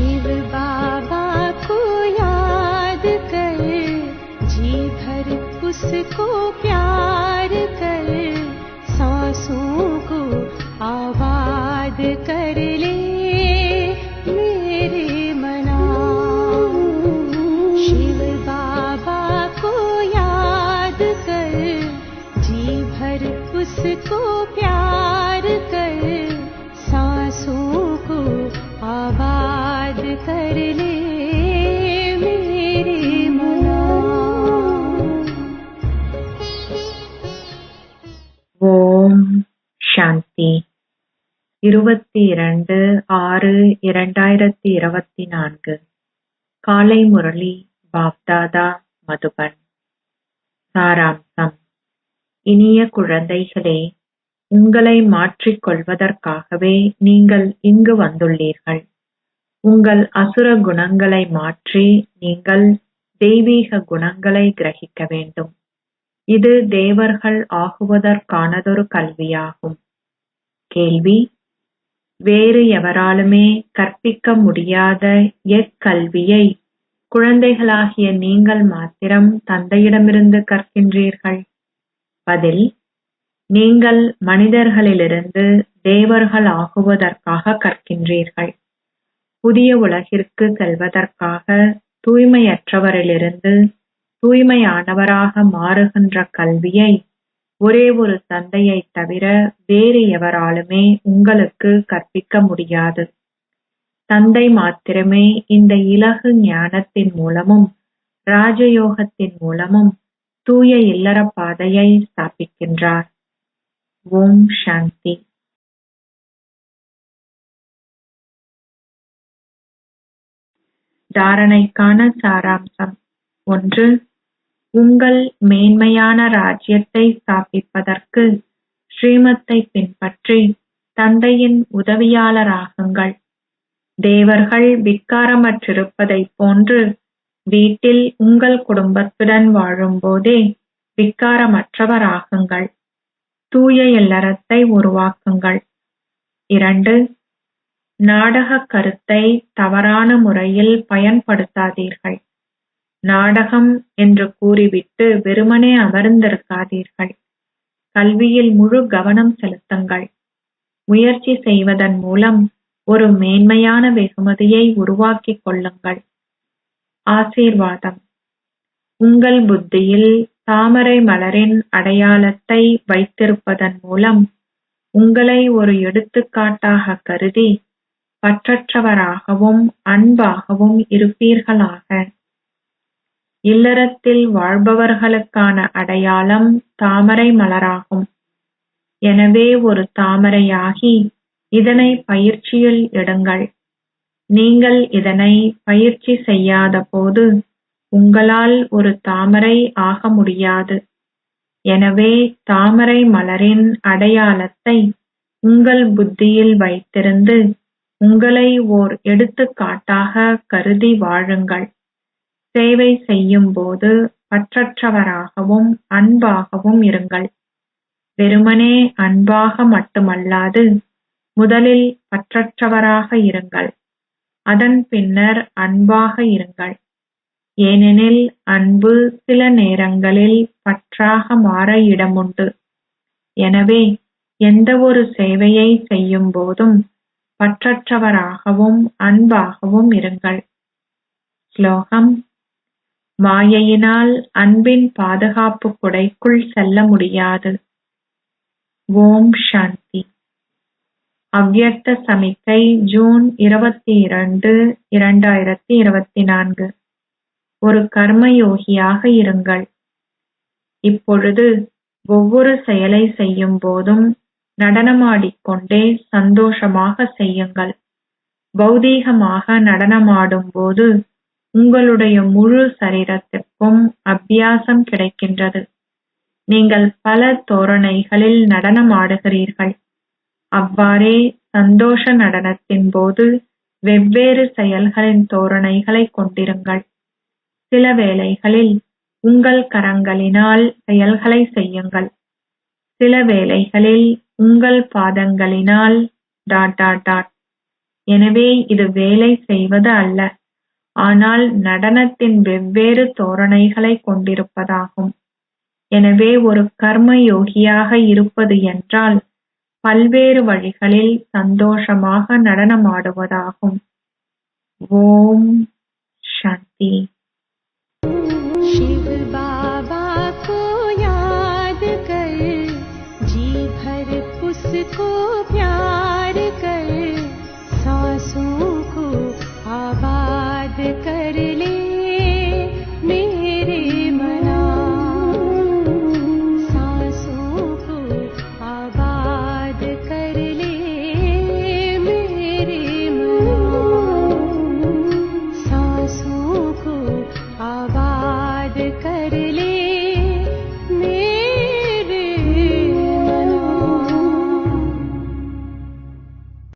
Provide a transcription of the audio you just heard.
शिव बाबा को कर जी भर कर सांसों को आबाद कर ले मेरे मना। बाबा को याद जी उसको இருபத்தி இரண்டு ஆறு இரண்டாயிரத்தி இருபத்தி நான்கு. காலை முரளி பாப்தாதா மதுபன். சாராம்சம். இனிய குழந்தைகளே உங்களை மாற்றிக் கொள்வதற்காகவே நீங்கள் இங்கு வந்துள்ளீர்கள். உங்கள் அசுர குணங்களை மாற்றி நீங்கள் தெய்வீக குணங்களை கிரகிக்க வேண்டும். இது தேவர்கள் ஆகுவதற்கானதொரு கல்வியாகும். கேள்வி வேறு எவராலுமே கற்பிக்க முடியாத எக்கல்வியை குழந்தைகளாகிய நீங்கள் மாத்திரம் தந்தையிடமிருந்து கற்கின்றீர்கள். பதில் நீங்கள் மனிதர்களிலிருந்து தேவர்கள் ஆகுவதற்காக கற்கின்றீர்கள். புதிய உலகிற்கு செல்வதற்காக தூய்மையற்றவரிலிருந்து தூய்மையானவராக மாறுகின்ற கல்வியை ஒரே ஒரு தந்தையைத் தவிர வேறு எவராலுமே உங்களுக்கு கற்பிக்க முடியாது. தந்தை மாத்திரமே இந்த இலகு ஞானத்தின் மூலமும் ராஜயோகத்தின் மூலமும் தூய இல்லற பாதையை ஸ்தாபிக்கின்றார். ஓம் சாந்தி. தாரணைக்கான சாராம்சம் ஒன்று உங்கள் மேன்மையான ராஜ்யத்தை ஸ்தாபிப்பதற்கு ஸ்ரீமத்தை பின்பற்றி தந்தையின் உதவியாளராகுங்கள். தேவர்கள் விக்காரமற்றிருப்பதைப் போன்று வீட்டில் உங்கள் குடும்பத்துடன் வாழும்போதே விக்காரமற்றவராகுங்கள். தூய இல்லறத்தை உருவாக்குங்கள். இரண்டு நாடகக் கருத்தை தவறான முறையில் பயன்படுத்தாதீர்கள். நாடகம் என்று கூறிவிட்டு வெறுமனே அமர்ந்திருக்காதீர்கள். கல்வியில் முழு கவனம் செலுத்துங்கள். முயற்சி செய்வதன் மூலம் ஒரு மேன்மையான வெகுமதியை உருவாக்கிக் கொள்ளுங்கள். ஆசீர்வாதம். உங்கள் புத்தியில் தாமரை மலரின் அடையாளத்தை வைத்திருப்பதன் மூலம் உங்களை ஒரு எடுத்துக்காட்டாக கருதி பற்றற்றவராகவும் அன்பாகவும் இருப்பீர்களாக. இல்லறத்தில் வாழ்பவர்களுக்கான அடையாளம் தாமரை மலராகும். எனவே ஒரு தாமரையாகி இதனை பயிற்சியில் இடுங்கள். நீங்கள் இதனை பயிற்சி செய்யாத போது உங்களால் ஒரு தாமரை ஆக முடியாது. எனவே தாமரை மலரின் அடையாளத்தை உங்கள் புத்தியில் வைத்திருந்து உங்களை ஓர் எடுத்துக்காட்டாக கருதி வாழுங்கள். சேவை செய்யும் போது பற்றற்றவராகவும் அன்பாகவும் இருங்கள். வெறுமனே அன்பாக மட்டுமல்லாது முதலில் பற்றற்றவராக இருங்கள். அதன் பின்னர் அன்பாக இருங்கள். ஏனெனில் அன்பு சில நேரங்களில் பற்றாக மாற இடமுண்டு. எனவே எந்த ஒரு சேவையை செய்யும் போதும் பற்றற்றவராகவும் அன்பாகவும் இருங்கள். ஸ்லோகம் மாயையினால் அன்பின் பாதுகாப்பு குடைக்குள் செல்ல முடியாது. ஓம் சாந்தி. அவ்யக்த சமிக்கை ஜூன் இருபத்தி இரண்டு இரண்டாயிரத்தி இருபத்தி நான்கு. ஒரு கர்மயோகியாக இருங்கள். இப்பொழுது ஒவ்வொரு செயலை செய்யும் போதும் நடனமாடிக்கொண்டே சந்தோஷமாக செய்யுங்கள். பௌதீகமாக நடனமாடும் போது உங்களுடைய முழு சரீரத்திற்கும் அபியாசம் கிடைக்கின்றது. நீங்கள் பல தோரணைகளில் நடனமாடுகிறீர்கள். அவ்வாறே சந்தோஷ நடனத்தின் போது வெவ்வேறு செயல்களின் தோரணைகளை கொண்டிருங்கள். சில வேளைகளில் உங்கள் கரங்களினால் செயல்களை செய்யுங்கள். சில வேளைகளில் உங்கள் பாதங்களினால் டாட் டாட் டாட். எனவே இது வேலை செய்வது அல்ல. ஆனால் நடனத்தின் வெவ்வேறு தோரணைகளை கொண்டிருப்பதாகும். எனவே ஒரு கர்ம யோகியாக இருப்பது என்றால் பல்வேறு வழிகளில் சந்தோஷமாக நடனமாடுவதாகும். ஓம் சாந்தி சிவ